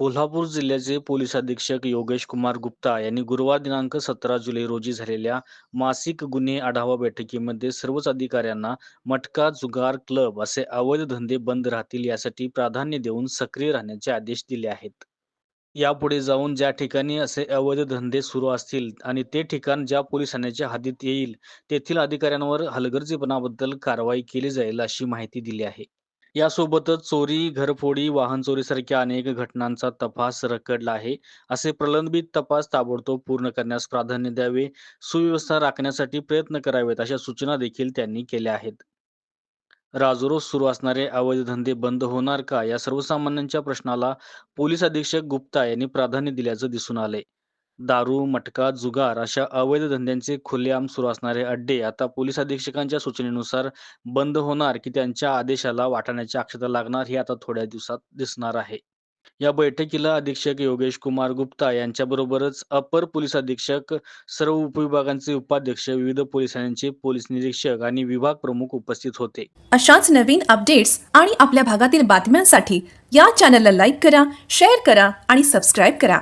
कोल्हापूर जिल्ह्याचे पोलीस अधीक्षक योगेश कुमार गुप्ता यांनी गुरुवार दिनांक सतरा जुलै रोजी झालेल्या मासिक गुन्हे आढावा बैठकीमध्ये सर्वच अधिकाऱ्यांना मटका जुगार क्लब असे अवैध धंदे बंद राहतील यासाठी प्राधान्य देऊन सक्रिय राहण्याचे आदेश दिले आहेत. यापुढे जाऊन ज्या ठिकाणी असे अवैध धंदे सुरू असतील आणि ते ठिकाण ज्या पोलीस ठाण्याच्या हद्दीत येईल तेथील अधिकाऱ्यांवर हलगर्जीपणाबद्दल कारवाई केली जाईल अशी माहिती दिली आहे. यासोबतच चोरी घरफोडी वाहन चोरीसारख्या अनेक घटनांचा तपास रखडला आहे. असे प्रलंबित तपास ताबडतोब पूर्ण करण्यास प्राधान्य द्यावे सुव्यवस्था राखण्यासाठी प्रयत्न करावेत अशा सूचना देखील त्यांनी केल्या आहेत. राजरोज सुरू असणारे अवैध धंदे बंद होणार का? या सर्वसामान्यांच्या प्रश्नाला पोलीस अधीक्षक गुप्ता यांनी प्राधान्य दिल्याचं दिसून आलंय. दारू मटका जुगार अशा अवैध धंद्यांचे खुलेआम सुरू असणारे अड्डे आता पोलीस अधीक्षकांच्या सूचनेनुसार बंद होणार की त्यांच्या आदेशाला वाटाण्याची अक्षता लागणार हे आता थोड्या दिवसात दिसणार आहे. या बैठकीला अधीक्षक योगेश कुमार गुप्ता यांच्याबरोबरच अपर पोलीस अधीक्षक सर्व उपविभागांचे उपाध्यक्ष विविध पोलिसांचे पोलीस निरीक्षक आणि विभाग प्रमुख उपस्थित होते. अशाच नवीन अपडेट्स आणि आपल्या भागातील बातम्यांसाठी या चॅनलला लाईक करा शेअर करा आणि सबस्क्राईब करा.